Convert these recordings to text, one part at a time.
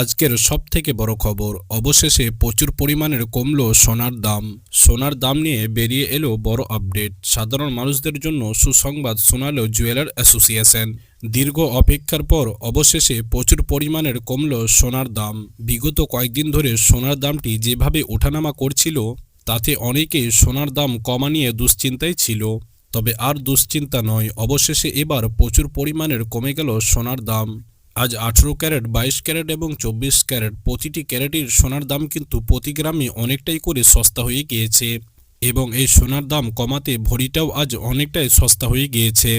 আজকের সব থেকে বড় খবর। অবশেষে প্রচুর পরিমাণের কমলো সোনার দাম। সোনার দাম নিয়ে বেরিয়ে এলো বড় আপডেট। সাধারণ মানুষদের জন্য সুসংবাদ শোনালো জুয়েলার অ্যাসোসিয়েশন। দীর্ঘ অপেক্ষার পর অবশেষে প্রচুর পরিমাণের কমলো সোনার দাম। বিগত কয়েকদিন ধরে সোনার দামটি যেভাবে ওঠানামা করছিল, তাতে অনেকেই সোনার দাম কমা নিয়ে দুশ্চিন্তায় ছিল। তবে আর দুশ্চিন্তা নয়, অবশেষে এবার প্রচুর পরিমাণের কমে গেল সোনার দাম। আজ আঠেরো ক্যারেট, বাইশ ক্যারেট এবং চব্বিশ ক্যারেট প্রতিটি ক্যারেটের সোনার দাম কিন্তু প্রতি গ্রামে অনেকটাই করে সস্তা হয়ে গিয়েছে এবং এই সোনার দাম কমাতে ভরিটাও আজ অনেকটাই সস্তা হয়ে গিয়েছে।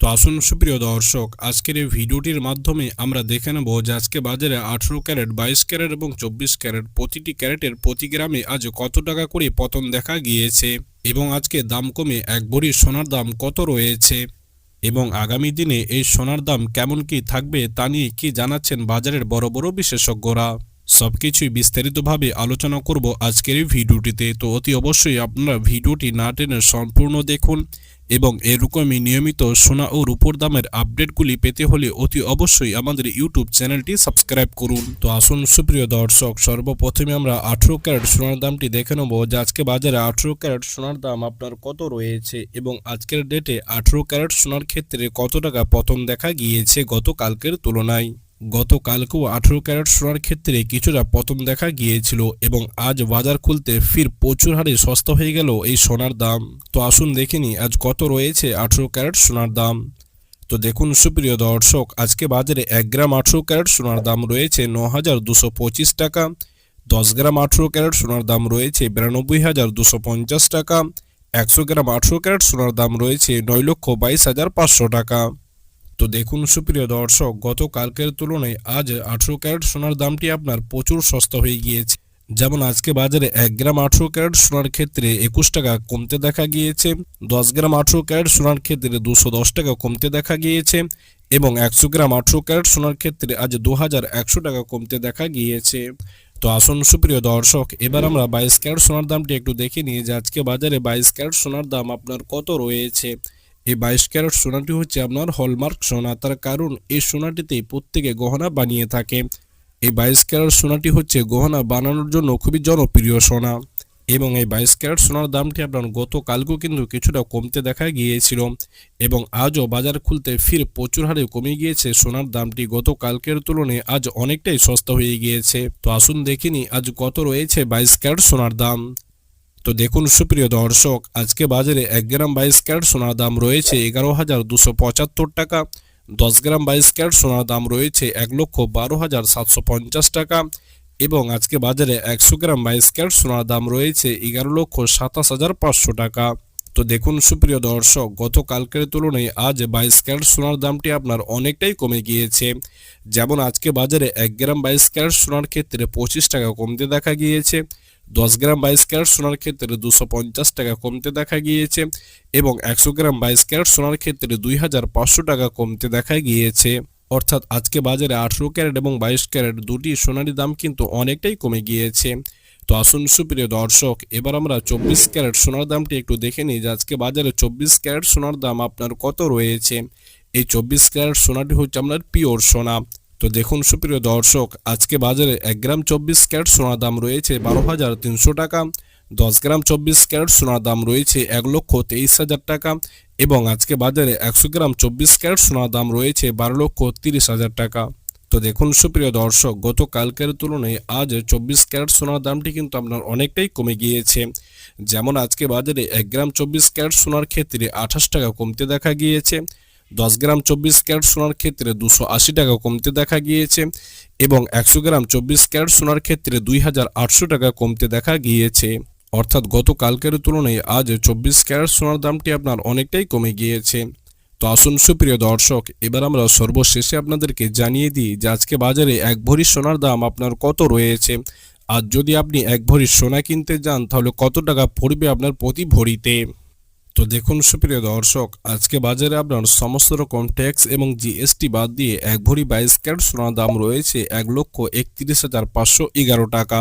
তো আসুন সুপ্রিয় দর্শক, আজকের এই ভিডিওটির মাধ্যমে আমরা দেখে নেব যে আজকে বাজারে আঠেরো ক্যারেট, বাইশ ক্যারেট এবং চব্বিশ ক্যারেট প্রতিটি ক্যারেটের প্রতি গ্রামে আজ কত টাকা করে পতন দেখা গিয়েছে এবং আজকে দাম কমে এক ভরি সোনার দাম কত রয়েছে? এবং আগামী দিনে এই সোনার দাম কেমন কি থাকবে তা নিয়ে কি জানাচ্ছেন বাজারের বড় বড় বিশেষজ্ঞরা? সবকিছুই বিস্তারিতভাবে আলোচনা করব আজকের এই ভিডিওটিতে। তো অতি অবশ্যই আপনারা ভিডিওটি না টেনে সম্পূর্ণ দেখুন এবং এরকমই নিয়মিত সোনা ও রূপোর দামের আপডেটগুলি পেতে হলে অতি অবশ্যই আমাদের ইউটিউব চ্যানেলটি সাবস্ক্রাইব করুন। তো আসুন সুপ্রিয় দর্শক, সর্বপ্রথমে আমরা আঠেরো ক্যারেট সোনার দামটি দেখে নেব। যে আজকে বাজারে আঠেরো ক্যারেট সোনার দাম আপনার কত রয়েছে এবং আজকের ডেটে আঠেরো ক্যারেট সোনার ক্ষেত্রে কত টাকা পতন দেখা গিয়েছে গতকালকের তুলনায়? গতকালকেও আঠেরো ক্যারেট সোনার ক্ষেত্রে কিছুটা পতন দেখা গিয়েছিল এবং আজ বাজার খুলতে ফির প্রচুর হারে সস্তা হয়ে গেল এই সোনার দাম। তো আসুন দেখিনি আজ কত রয়েছে আঠেরো ক্যারেট সোনার দাম। তো দেখুন সুপ্রিয় দর্শক, আজকে বাজারে এক গ্রাম আঠেরো ক্যারেট সোনার দাম রয়েছে ন হাজার দুশো পঁচিশ টাকা, দশ গ্রাম আঠেরো ক্যারেট সোনার দাম রয়েছে বিরানব্বই হাজার দুশো পঞ্চাশ টাকা, একশো গ্রাম আঠেরো ক্যারেট সোনার দাম রয়েছে নয় লক্ষ বাইশ হাজার পাঁচশো টাকা। তো দেখুন সুপ্রিয় দর্শক, গতকালকের তুলনায় আজ আঠেরো ক্যারেট সোনার দামটি আপনার প্রচুর সস্তা হয়ে গিয়েছে। যেমন আজকে বাজারে এক গ্রাম আঠেরো ক্যারেট সোনার ক্ষেত্রে একুশ টাকা কমতে দেখা গিয়েছে, দশ গ্রাম আঠেরো ক্যারেট সোনার ক্ষেত্রে দুশো দশ টাকা কমতে দেখা গিয়েছে এবং একশো গ্রাম আঠেরো ক্যারেট সোনার ক্ষেত্রে আজ দু হাজার একশো টাকা কমতে দেখা গিয়েছে। তো আসুন সুপ্রিয় দর্শক, এবার আমরা বাইশ ক্যারেট সোনার দামটি একটু দেখে নিই যে আজকে বাজারে বাইশ ক্যারেট সোনার দাম আপনার কত রয়েছে। এই বাইশ ক্যারেট সোনাটি হচ্ছে আপনার হলমার্ক সোনা তার কারণ। এই সোনাটিতে প্রত্যেকে গহনা বানিয়ে থাকে। এই বাইশ ক্যারেট সোনাটি হচ্ছে গহনা বানানোর জন্য খুবই জনপ্রিয় সোনা। এবং এই বাইশ ক্যারেট সোনার দামটি আপনার গতকালকেও কিন্তু কিছুটা কমতে দেখা গিয়েছিল। এবং আজও বাজার খুলতে ফির প্রচুর হারে কমে গিয়েছে। সোনার দামটি গতকালকের তুলনায় আজ অনেকটাই সস্তা হয়ে গিয়েছে। তো আসুন দেখিনি আজ কত রয়েছে বাইশ ক্যারেট সোনার দাম। তো দেখুন, সুপ্রিয় দর্শক, আজকে বাজারে এক গ্রাম বাইশ ক্যারেট সোনার দাম রয়েছে এগারো হাজার দুশো পঁচাত্তর টাকা। দশ গ্রাম বাইশ ক্যারেট সোনার দাম রয়েছে এক লক্ষ বারো হাজার সাতশো পঞ্চাশ টাকা এবং আজকে বাজারে একশো গ্রাম বাইশ ক্যারেট সোনার দাম রয়েছে এগারো লক্ষ সাতাশ হাজার পাঁচশো টাকা। তো দেখুন, সুপ্রিয় দর্শক, গতকালকের তুলনায় আজ বাইশ ক্যারেট সোনার দামটি আপনার অনেকটাই কমে গিয়েছে। যেমন আজকে বাজারে এক গ্রাম বাইশ ক্যারেট সোনার ক্ষেত্রে পঁচিশ টাকা কমতে দেখা গিয়েছে। দশ গ্রাম বাইশ ক্যারেট সোনার ক্ষেত্রে দুশো পঞ্চাশ টাকা কমতে দেখা গিয়েছে এবং একশো গ্রাম বাইশ ক্যারেট সোনার ক্ষেত্রে দুই হাজার পাঁচশো টাকা কমতে দেখা গিয়েছে। অর্থাৎ আজকে বাজারে আঠেরো ক্যারেট এবং বাইশ ক্যারেট দুটি সোনারি দাম কিন্তু অনেকটাই কমে গিয়েছে। তো আসুন সুপ্রিয় দর্শক, এবার আমরা চব্বিশ ক্যারেট সোনার দামটি একটু দেখে নিই যে আজকে বাজারে চব্বিশ ক্যারেট সোনার দাম আপনার কত রয়েছে। এই চব্বিশ ক্যারেট সোনাটি হচ্ছে আপনার পিওর সোনা। তো দেখুন সুপ্রিয় দর্শক, আজকে বাজারে এক গ্রাম চব্বিশ ক্যারেট সোনার দাম রয়েছে বারো হাজার তিনশো টাকা, দশ গ্রাম চব্বিশ ক্যারেট সোনার দাম রয়েছে এক লক্ষ তেইশ হাজার টাকা এবং আজকে বাজারে একশো গ্রাম চব্বিশ ক্যারেট সোনার দাম রয়েছে বারো লক্ষ তিরিশ হাজার টাকা। তো দেখুন সুপ্রিয় দর্শক, গতকালকের তুলনায় আজ চব্বিশ ক্যারেট সোনার দামটি কিন্তু আপনার অনেকটাই কমে গিয়েছে। যেমন আজকে বাজারে এক গ্রাম চব্বিশ ক্যারেট সোনার ক্ষেত্রে আঠাশ টাকা কমতে দেখা গিয়েছে। দশ গ্রাম চব্বিশ ক্যারেট সোনার ক্ষেত্রে দুশো আশি টাকা কমতে দেখা গিয়েছে এবং একশো গ্রাম চব্বিশ ক্যারেট সোনার ক্ষেত্রে দুই হাজার আটশো টাকা কমতে দেখা গিয়েছে। অর্থাৎ গতকালকের তুলনায় আজ চব্বিশ ক্যারেট সোনার দামটি আপনার অনেকটাই কমে গিয়েছে। তো আসুন সুপ্রিয় দর্শক, এবার আমরা সর্বশেষে আপনাদেরকে জানিয়ে দিই যে আজকে বাজারে এক ভরি সোনার দাম আপনার কত রয়েছে। আর যদি আপনি এক ভরি সোনা কিনতে যান, তাহলে কত টাকা পড়বে আপনার প্রতি ভরিতে? তো দেখুন সুপ্রিয় দর্শক, আজকে বাজারে আপনার সমস্ত রকম ট্যাক্স এবং জিএসটি বাদ দিয়ে এক ভরি বাইশ ক্যারেট সোনার দাম রয়েছে এক লক্ষ একত্রিশ হাজার পাঁচশো এগারো টাকা।